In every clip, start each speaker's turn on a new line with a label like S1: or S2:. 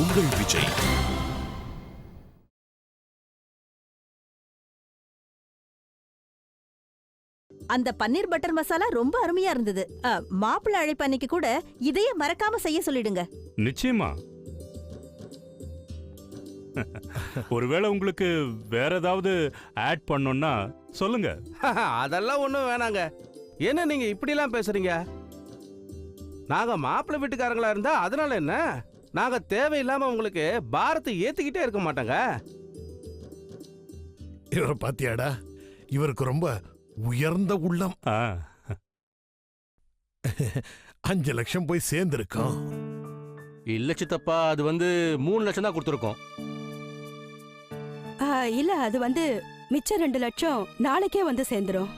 S1: உங்கள் விஜய்.
S2: அந்த பன்னீர் பட்டர் மசாலா ரொம்ப அருமையா இருந்தது. மாப்பிள்ளை அழைப்பு அன்னைக்கு கூட இதையே மறக்காம செய்ய சொல்லிடுங்க.
S3: நிச்சயமா. ஒருவேளை உங்களுக்கு வேற ஏதாவது ஆட் பண்ணோம்னா சொல்லுங்க.
S4: அதெல்லாம் ஒன்றும் வேணாங்க. என்ன நீங்க இப்படிலாம் பேசுறீங்க? நாங்க மாப்பிள்ளை வீட்டுக்காரங்களா இருந்தா அதனால என்ன? நாங்க தேவையில்லாம உங்களுக்கு பாரத்தை ஏத்திக்கிட்டே இருக்க மாட்டோங்க.
S5: இவரை பாத்தியாடா? இவருக்கு ரொம்ப உயர்ந்த உள்ளம்.
S3: ஆ,
S5: அஞ்சு லட்சம் போய் சேர்ந்திருக்கோம்.
S6: இல்ல சித்தப்பா அது வந்து மூணு லட்சம் தான் கொடுத்துருக்கோம்.
S7: ஆ, இல்ல அது வந்து மிச்சம் ரெண்டு லட்சம் நாளைக்கே வந்து சேர்ந்துரும்.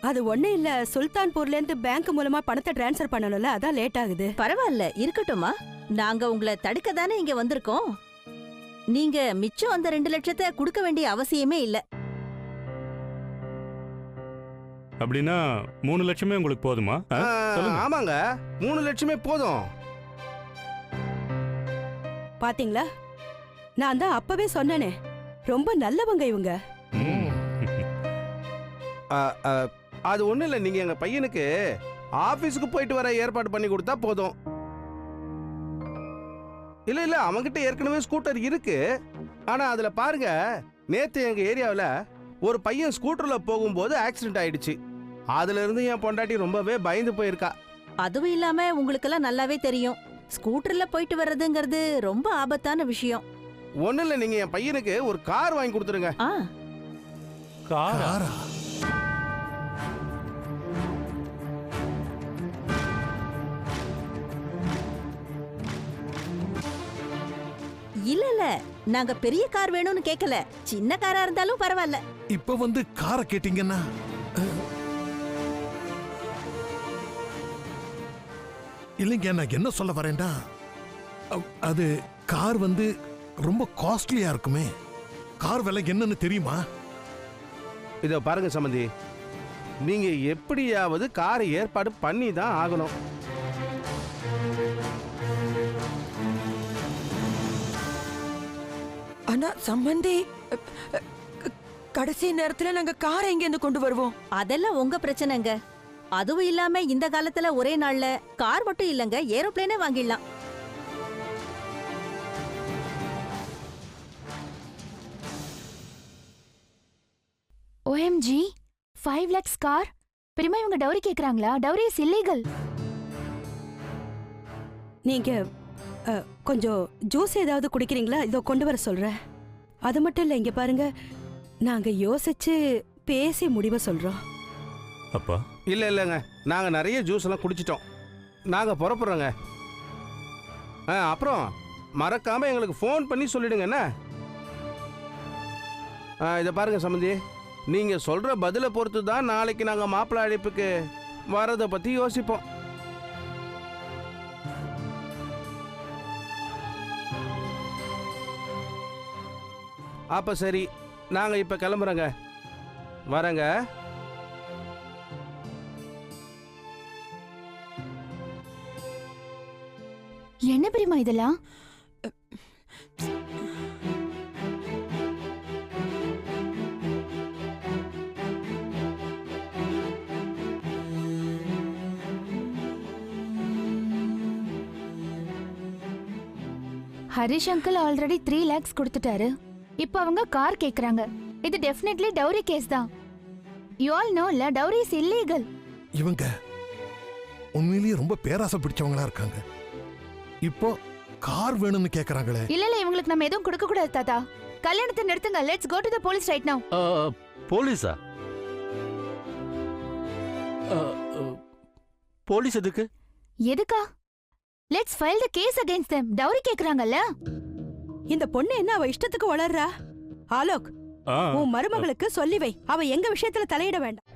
S7: அது ஒண்ணு இல்ல சுல்தான்பூர்ல இருந்து பேங்க் மூலமா பணத்தை டிரான்ஸ்ஃபர் பண்ணணும்ல அதான் லேட் ஆகுது.
S2: பரவாயில்ல இருக்கட்டுமா நாங்க உங்களை தடுக்க தானே இங்க வந்திருக்கோம். நீங்க மிச்சம் அந்த ரெண்டு லட்சத்தை கொடுக்க வேண்டிய அவசியமே இல்ல.
S3: அப்படின்னா மூணு லட்சமே உங்களுக்கு போதுமா? ஆ? சொல்லுங்க.
S4: ஆமாங்க. மூணு லட்சமே போதும்.
S7: பாத்தீங்களா? நான் தான் அப்பவே சொன்னேனே. ரொம்ப நல்லவங்க இவங்க.
S3: ம்.
S4: ஆ, ஆ, அது ஒண்ணும் இல்லை. நீங்க எங்க பையனுக்கு ஆபீஸுக்கு போயிட்டு வர ஏற்பாடு பண்ணி கொடுத்தா போதும். இல்ல இல்ல அவன்கிட்ட ஏற்கனவே ஸ்கூட்டர் இருக்கு. ஆனா அதுல பாருங்க நேத்து எங்க ஏரியாவுல ஒரு பையன் ஸ்கூட்டர்ல போகும்போது ஆக்சிடென்ட் ஆயிடுச்சு. அதுல இருந்து என் பொண்டாட்டி ரொம்பவே பயந்து போயிருக்கா.
S2: அதுவும் இல்லாம உங்களுக்கெல்லாம் நல்லாவே தெரியும். ஸ்கூட்டர்ல போயிட்டு வர்றதுங்கிறது ரொம்ப ஆபத்தான விஷயம்.
S4: ஒண்ணும் இல்ல நீங்க என் பையனுக்கு ஒரு கார் வாங்கி கொடுத்துருங்க.
S2: ஆ.
S3: காரா?
S2: இல்ல இல்ல. நாங்க பெரிய கார் வேணும்னு கேக்கல. சின்ன காரா இருந்தாலும் பரவாயில்ல.
S5: இப்ப வந்து காரை கேட்டீங்கன்னா? இல்லைங்க நான் என்ன சொல்ல வரேன்டா? அ- அது கார் வந்து ரொம்ப காஸ்ட்லியா இருக்குமே. கார் விலை என்னன்னு தெரியுமா?
S4: இத பாருங்க சம்பந்தி நீங்க எப்படியாவது காரை ஏற்பாடு பண்ணி தான் ஆகணும்.
S8: ஆனா சம்பந்தி கடைசி நேரத்துல நாங்க காரை எங்க இருந்து கொண்டு வருவோம்.
S2: அதெல்லாம் உங்க பிரச்சனைங்க. அதுவும் இல்லாம இந்த காலத்துல ஒரே நாள்ல கார் மட்டும் இல்லங்க ஏரோப்ளேனே வாங்கிடலாம்.
S9: ஓஎம்ஜி ஃபைவ் லேக்ஸ் கார் பெரியமா இவங்க டவுரி கேக்குறாங்களா? டவுரி இஸ் இல்லீகல்
S7: நீங்க கொஞ்சம் ஜூஸ் ஏதாவது குடிக்கிறீங்களா? இதோ கொண்டு வர சொல்றேன். அது மட்டும் இல்ல இங்க பாருங்க. நாங்க யோசிச்சு பேசி முடிவை சொல்றோம்.
S3: அப்பா?
S4: இல்ல இல்லைங்க. நாங்க நிறைய ஜூஸ் எல்லாம் குடிச்சிட்டோம். நாங்க புறப்படுறோங்க. ஆ அப்புறம் மறக்காம எங்களுக்கு ஃபோன் பண்ணி சொல்லிடுங்க என்ன? ஆ இதை பாருங்க சம்பந்தி நீங்க சொல்ற பதிலை பொறுத்து தான் நாளைக்கு நாங்க மாப்பிள்ளை அழைப்புக்கு வரதை பத்தி யோசிப்போம். அப்ப சரி நாங்க இப்ப கிளம்புறோங்க. வரேங்க.
S9: என்ன பிரிமா இதெல்லாம்? Harish uncle already three lakhs கொடுத்துட்டாரு. இப்போ அவங்க கார் கேக்குறாங்க. இது டெஃபினெட்லி டவுரி கேஸ் தான். யூ ஆல் நோ இல்ல டவுரி இஸ் இல்லீகல்
S5: இவங்க உண்மையிலேயே ரொம்ப பேராசை பிடிச்சவங்களா இருக்காங்க. இப்போ கார் வேணும்னு கேக்குறாங்களே.
S9: இல்ல இல்ல இவங்களுக்கு நம்ம எதுவும் கொடுக்க கூடாது தாத்தா. கல்யாணத்தை நிறுத்துங்க. Let's go to the police right now
S6: போலீஸா? போலீஸ் எதுக்கு?
S9: எதுக்கா? Let's file the case against them. Dowry கேக்குறாங்கல்ல?
S7: இந்த பொண்ணு என்ன அவ இஷ்டத்துக்கு வளர்றா? ஆலோக் உன் மருமகளுக்கு சொல்லி வை. அவ எங்க விஷயத்துல தலையிட வேண்டாம்.